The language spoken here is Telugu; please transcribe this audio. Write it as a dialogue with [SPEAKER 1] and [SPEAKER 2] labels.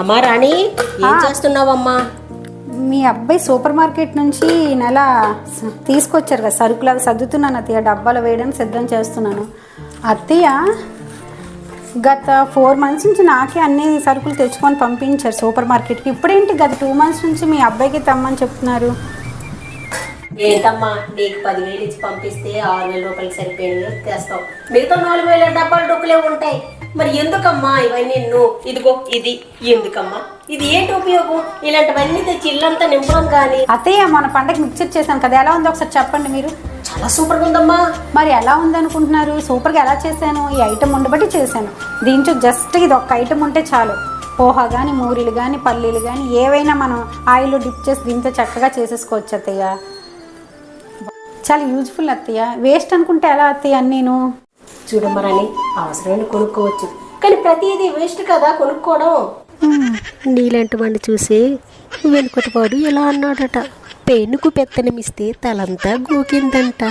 [SPEAKER 1] అమ్మా రాణి ఏం చేస్తున్నావమ్మా?
[SPEAKER 2] మీ అబ్బాయి సూపర్ మార్కెట్ నుంచి ఈ నెల తీసుకొచ్చారు కదా సరుకులు అవి సర్దుతున్నాను అత్తయ్య డబ్బాలు వేయడానికి సిద్ధం చేస్తున్నాను. అత్తయ్య గత ఫోర్ మంత్స్ నుంచి నాకే అన్ని సరుకులు తెచ్చుకొని పంపించారు సూపర్ మార్కెట్కి. ఇప్పుడేంటి గత టూ మంత్స్ నుంచి మీ అబ్బాయికి తెమ్మని చెప్తున్నారు?
[SPEAKER 1] ఏంటమ్మా నీకు పదివేలు ఇచ్చి పంపిస్తే ఆరు వేల రూపాయలు సరిపోయినవి తెస్తావు. మిగతా నాలుగు వేల డబ్బాలు డొక్కులే ఉంటాయి. మరి ఎందుకమ్మా ఇవన్నీ నువ్వు ఇదిగో ఇది ఎందుకమ్మా? ఇది ఏంటి ఉపయోగం? ఇలాంటివన్నీ తెచ్చి ఇల్లంతా నింపడం కానీ.
[SPEAKER 2] అత్తయ్య మన పండగ మిక్చర్ చేశాను కదా ఎలా ఉందో ఒకసారి చెప్పండి మీరు?
[SPEAKER 1] చాలా సూపర్గా ఉందమ్మా.
[SPEAKER 2] మరి ఎలా ఉందనుకుంటున్నారు? సూపర్గా ఎలా చేశాను? ఈ ఐటమ్ ఉండబట్టి చేశాను. దీంట్లో జస్ట్ ఇది ఒక ఐటమ్ ఉంటే చాలు. పోహా కానీ మూరీలు కానీ పల్లీలు కానీ ఏవైనా మనం ఆయిల్ డిప్ చేసి దీంతో చక్కగా చేసేసుకోవచ్చు అత్తయ్య. చాలా యూజ్ఫుల్ అత్తయ్య. వేస్ట్ అనుకుంటే ఎలా అత్తయ్య నేను
[SPEAKER 1] చూడమరని అవసరమైన కొనుక్కోవచ్చు. కానీ ప్రతిదీ వేస్ట్ కదా కొనుక్కోవడం. నీలాంటి వాడిని చూసి వెనుకటివాడు ఇలా అన్నాడట? పెన్నుకు పెత్తనమిస్తే తలంతా గోకిందంట.